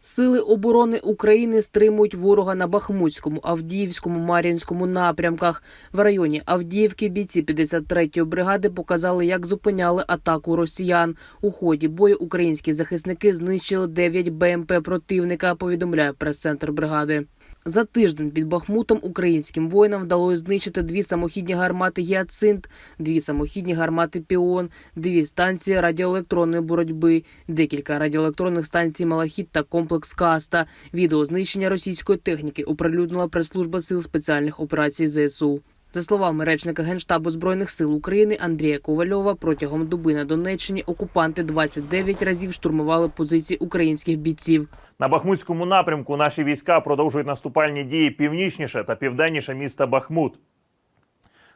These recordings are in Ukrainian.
Сили оборони України стримують ворога на Бахмутському, Авдіївському, Мар'їнському напрямках. В районі Авдіївки бійці 53-ї бригади показали, як зупиняли атаку росіян. У ході бою українські захисники знищили 9 БМП противника. Повідомляє прес-центр бригади. За тиждень під Бахмутом українським воїнам вдалося знищити дві самохідні гармати «Гіацинт», дві самохідні гармати «Піон», дві станції радіоелектронної боротьби, декілька радіоелектронних станцій «Малахіт» та комплекс «Каста». Відео знищення російської техніки оприлюднила прес-служба сил спеціальних операцій ЗСУ. За словами речника Генштабу Збройних сил України Андрія Ковальова, протягом доби на Донеччині окупанти 29 разів штурмували позиції українських бійців. На Бахмутському напрямку наші війська продовжують наступальні дії північніше та південніше міста Бахмут.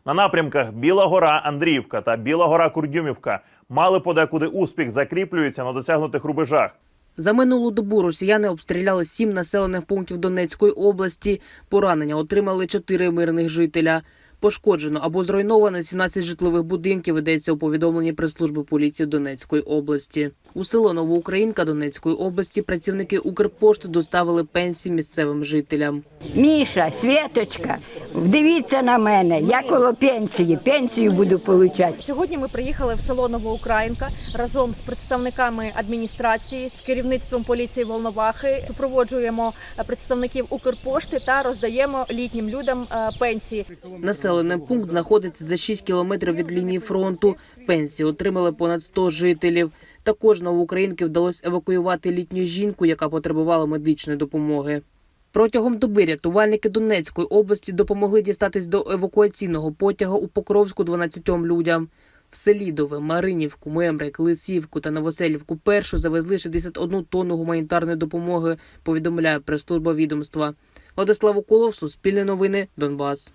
На напрямках Біла Гора, Андріївка та Біла Гора Курдюмівка мали подекуди успіх, закріплюються на досягнутих рубежах. За минулу добу росіяни обстріляли сім населених пунктів Донецької області. Поранення отримали чотири мирних жителя. Пошкоджено або зруйновано 17 житлових будинків. Йдеться у повідомленні прес-служби поліції Донецької області. У село Новоукраїнка Донецької області працівники Укрпошти доставили пенсії місцевим жителям. Міша, Світочка, дивіться на мене, я коло пенсії, пенсію буду отримати. Сьогодні ми приїхали в село Новоукраїнка разом з представниками адміністрації, з керівництвом поліції Волновахи. Супроводжуємо е, представників Укрпошти та роздаємо літнім людям пенсії. е, Населений пункт знаходиться за 6 кілометрів від лінії фронту. Пенсії отримали понад 100 жителів. Також новоукраїнки вдалося евакуювати літню жінку, яка потребувала медичної допомоги. Протягом доби рятувальники Донецької області допомогли дістатись до евакуаційного потяга у Покровську 12 людям. В Селідове, Маринівку, Мемрик, Лисівку та Новоселівку першу завезли 61 тонну гуманітарної допомоги, повідомляє прес-служба відомства. Владислав Уколов, Суспільне новини, Донбас.